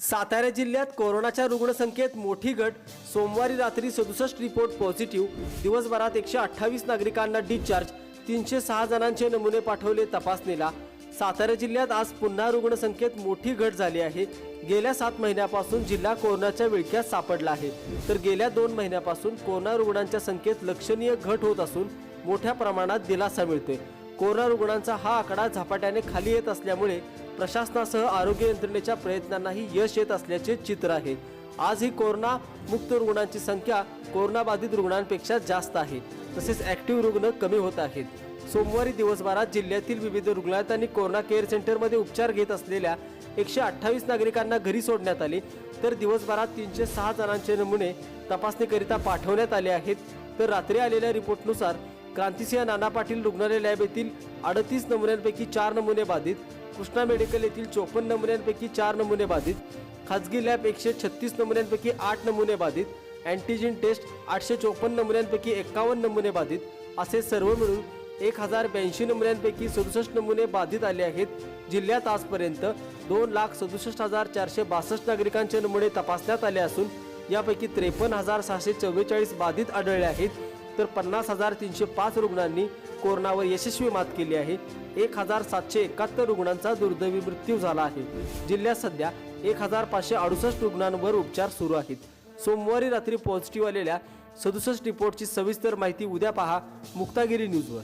सातारा जिल्ह्यात कोरोनाच्या रुग्णसंख्येत मोठी घट. सोमवारी रात्री सदुसष्ट रिपोर्ट पॉझिटिव्ह. दिवसभरात एकशे अठ्ठावीस नागरिकांना डिस्चार्ज. तीनशे सहा जणांचे नमुने पाठवले तपासणीला. सातारा जिल्ह्यात आज पुन्हा रुग्णसंख्येत मोठी घट झाली आहे. गेल्या सात महिन्यापासून जिल्हा कोरोनाच्या विळख्यात सापडला आहे. तर गेल्या दोन महिन्यापासून कोरोना रुग्णांच्या संख्येत लक्षणीय घट होत असून मोठ्या प्रमाणात दिलासा मिळतोय. कोरोना रुग्णांचा हा आकडा झपाट्याने खाली येत असल्यामुळे प्रशासनासह आरोग्य यंत्रणेच्या प्रयत्नांनाही यश येत असल्याचे चित्र आहे. आज ही कोरोना मुक्त रुग्णांची संख्या कोरोनाबाधित रुग्णांपेक्षा जास्त आहे. तसेच ऍक्टिव्ह रुग्ण कमी होत आहेत. सोमवारी दिवसभरात जिल्ह्यातील विविध रुग्णालयात आणि कोरोना केअर सेंटरमध्ये उपचार घेत असलेल्या एकशे अठ्ठावीस नागरिकांना घरी सोडण्यात आले. तर दिवसभरात तीनशे सहा जणांचे नमुने तपासणीकरिता पाठवण्यात आले आहेत. तर रात्री आलेल्या रिपोर्टनुसार क्रांतिसिंह नाना पाटील रुग्णालय लॅब येथील अडतीस नमुन्यांपैकी चार नमुने बाधित कृष्णा मेडिकल येथील चोपन्न नमुन्यांपैकी चार नमुने बाधित खाजगी लॅब एकशे छत्तीस नमुन्यांपैकी आठ नमुने बाधित अँटीजेन टेस्ट आठशे चोपन्न नमुन्यांपैकी एक्कावन्न नमुने बाधित असे सर्व मिळून एक हजार ब्याऐंशी नमुन्यांपैकी सदुसष्ट नमुने बाधित आले आहेत. जिल्ह्यात आजपर्यंत दोन लाख सदुसष्ट हजार चारशे बासष्ट नागरिकांचे नमुने तपासण्यात आले असून यापैकी त्रेपन्न हजार सहाशे चव्वेचाळीस बाधित आढळले आहेत. तर पन्नास हजार तीनशे पाच रुग्णांनी कोरोनावर यशस्वी मात केली आहे. एक हजार सातशे एकाहत्तर रुग्णांचा दुर्दैवी मृत्यू झाला आहे. जिल्ह्यात सध्या एक हजार पाचशे अडुसष्ट रुग्णांवर उपचार सुरू आहेत. सोमवारी रात्री पॉझिटिव्ह आलेल्या सदुसष्ट रिपोर्टची सविस्तर माहिती उद्या पहा मुक्तागिरी न्यूजवर.